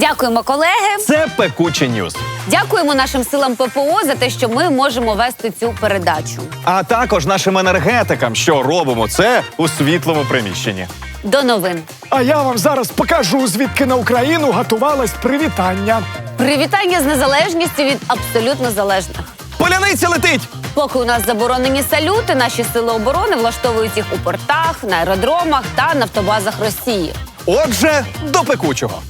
Дякуємо, колеги. Це пекучі ньюз. Дякуємо нашим силам ППО за те, що ми можемо вести цю передачу. А також нашим енергетикам, що робимо це у світлому приміщенні. До новин. А я вам зараз покажу, звідки на Україну готувалось привітання. Привітання з незалежністю від абсолютно залежних. Поляниця летить! Поки у нас заборонені салюти, наші сили оборони влаштовують їх у портах, на аеродромах та нафтобазах Росії. Отже, до пекучого.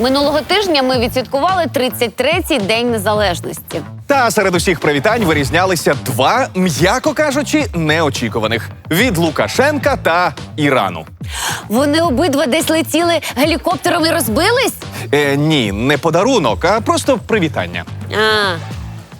Минулого тижня ми відсвяткували 33-й день незалежності. Та серед усіх привітань вирізнялися два, м'яко кажучи, неочікуваних від Лукашенка та Ірану. Вони обидва десь летіли гелікоптером і розбились. Е, ні, не подарунок, а просто привітання. А,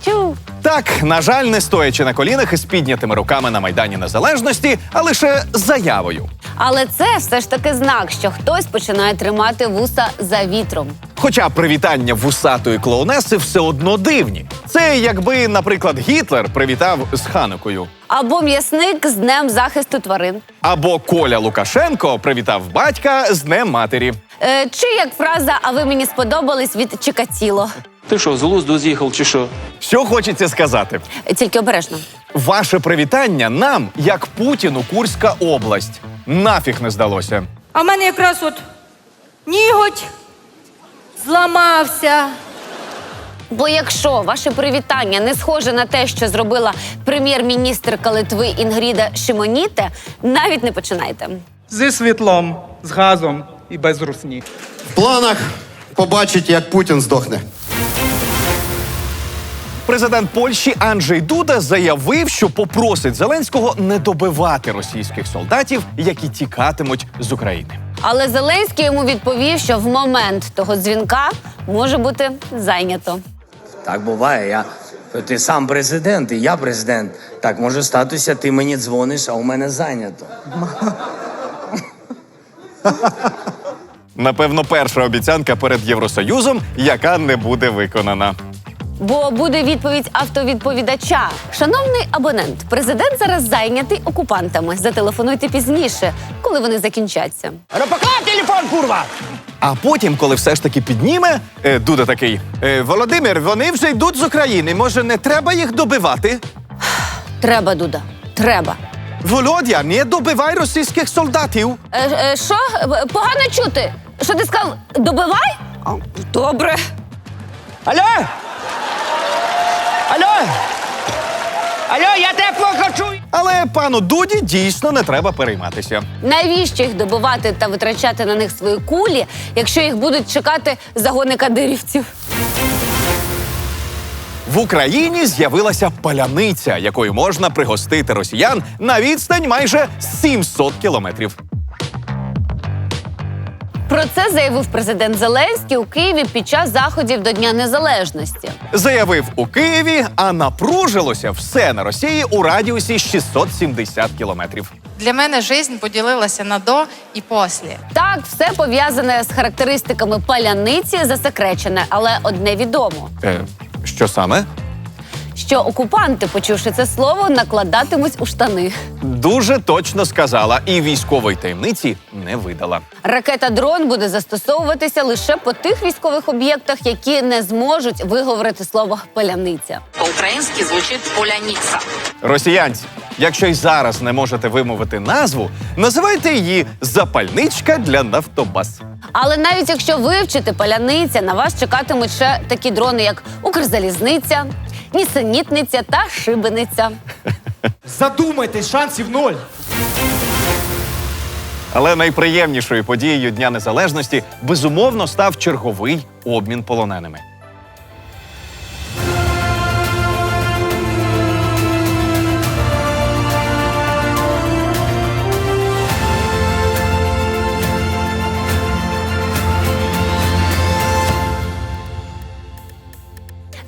чу. Так, на жаль, не стоячи на колінах із піднятими руками на Майдані Незалежності, а лише заявою. Але це все ж таки знак, що хтось починає тримати вуса за вітром. Хоча привітання вусатої клоунеси все одно дивні. Це якби, наприклад, Гітлер привітав з Ханукою. Або м'ясник з днем захисту тварин. Або Коля Лукашенко привітав батька з Днем матері. Е, чи як фраза А ви мені сподобались від Чикатіло. Ти що, з глузду з'їхав чи що? Що хочеться сказати? Тільки обережно. Ваше привітання нам, як Путіну, Курська область, нафіг не здалося. А в мене якраз от ніготь зламався. Бо якщо ваше привітання не схоже на те, що зробила прем'єр-міністрка Литви Інгріда Шимоніте, навіть не починайте. Зі світлом, з газом і без русні. В планах побачить, як Путін здохне. Президент Польщі Анджей Дуда заявив, що попросить Зеленського не добивати російських солдатів, які тікатимуть з України. Але Зеленський йому відповів, що в момент того дзвінка може бути зайнято. Так буває. Я ти сам президент, і я президент. Так може статися, ти мені дзвониш, а у мене зайнято. Напевно, перша обіцянка перед Євросоюзом, яка не буде виконана. Бо буде відповідь автовідповідача. Шановний абонент, президент зараз зайнятий окупантами. Зателефонуйте пізніше, коли вони закінчаться. Рапака телефон, курва! А потім, коли все ж таки підніме, е, Дуда такий: е, Володимир, вони вже йдуть з України. Може, не треба їх добивати? Треба, Дуда. Треба. Володя, не добивай російських солдатів. Е, е, Що? Е, Погано чути. Що ти сказав? Добивай? Добре. Алло! Алло! Алло, я тебе плохо чую! Але пану Дуді дійсно не треба перейматися. Навіщо їх добивати та витрачати на них свої кулі, якщо їх будуть чекати загони кадирівців? В Україні з'явилася паляниця, якою можна пригостити росіян на відстань майже 700 кілометрів. Про це заявив президент Зеленський у Києві під час заходів до Дня Незалежності. Заявив у Києві, а напружилося все на Росії у радіусі 670 кілометрів. Для мене жизнь поділилася на до і після. Так, все пов'язане з характеристиками паляниці засекречене, але одне відомо: Е, що саме? Що окупанти, почувши це слово, накладатимуть у штани. Дуже точно сказала і військової таємниці не видала. Ракета дрон буде застосовуватися лише по тих військових об'єктах, які не зможуть виговорити слово паляниця. По-українськи звучить поляніця. Росіянці, якщо й зараз не можете вимовити назву, називайте її запальничка для нафтобаз. Але навіть якщо вивчити паляниця, на вас чекатимуть ще такі дрони, як Укрзалізниця, Нісенітниця та Шибениця. Задумайтесь, шансів ноль. Але найприємнішою подією Дня Незалежності безумовно став черговий обмін полоненими.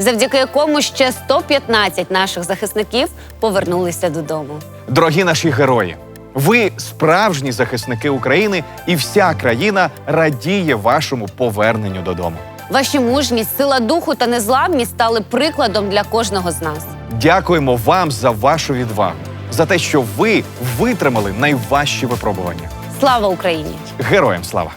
Завдяки якому ще 115 наших захисників повернулися додому. Дорогі наші герої, ви справжні захисники України, і вся країна радіє вашому поверненню додому. Ваші мужність, сила духу та незламність стали прикладом для кожного з нас. Дякуємо вам за вашу відвагу, за те, що ви витримали найважчі випробування. Слава Україні! Героям слава!